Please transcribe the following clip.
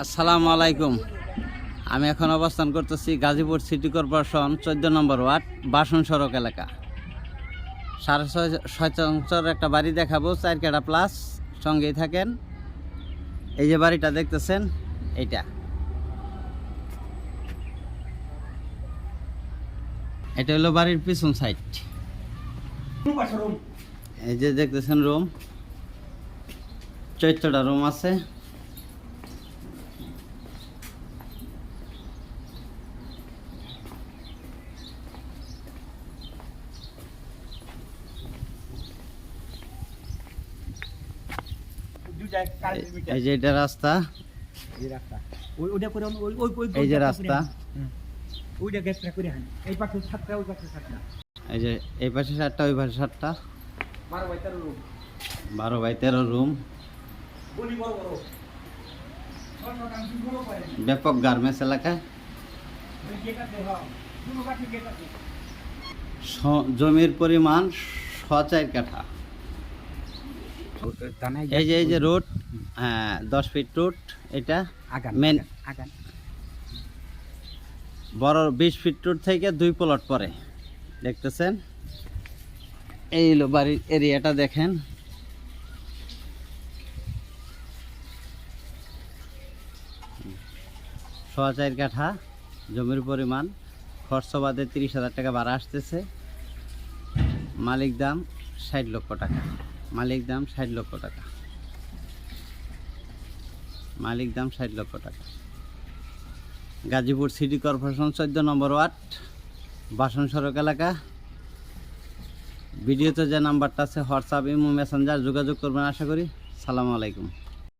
আসসালামু আলাইকুম। আমি এখন অবস্থান করতেছি গাজীপুর সিটি কর্পোরেশন চোদ্দ নম্বর ওয়ার্ড বাসন সড়ক এলাকা। সাড়ে ছয় শতাংশর একটা বাড়ি দেখাবো, চার কাটা প্লাস, সঙ্গেই থাকেন। এই যে বাড়িটা দেখতেছেন, এইটা। এটা হলো বাড়ির পিছন সাইড। এই যে দেখতেছেন রুম চৈত্রটা রুম আছে। এই যে এটা রাস্তা। এই যে রাস্তা। এই যে এই পাশে সাতটা ওই পাশে সাতটা। বারো বাই তেরো রুম ব্যাপক গার্মেন্টস এলাকা স- জমির পরিমাণ ছ চার কাঠা। এই যে এই যে রোড হ্যাঁ দশ ফিট রোড এটা মেন বড় বিশ ফিট রোড থেকে দুই প্লট পরে দেখতেছেন? এই হলো বাড়ির এরিয়াটা দেখেন। সোয়া চার কাঠা জমির পরিমাণ খরচ বাদে তিরিশ হাজার টাকা ভাড়া আসতেছে। মালিক দাম ষাট লক্ষ টাকা। মালিক দাম ষাট লক্ষ টাকা। মালিক দাম ষাট লক্ষ টাকা। গাজীপুর সিটি কর্পোরেশন চোদ্দ নম্বর ওয়ার্ড, বাসন সড়ক এলাকা। ভিডিওতে যে নাম্বারটা আছে, হোয়াটসঅ্যাপ, ইমো, মেসেঞ্জার যোগাযোগ করবেন, আশা করি। সালামু আলাইকুম।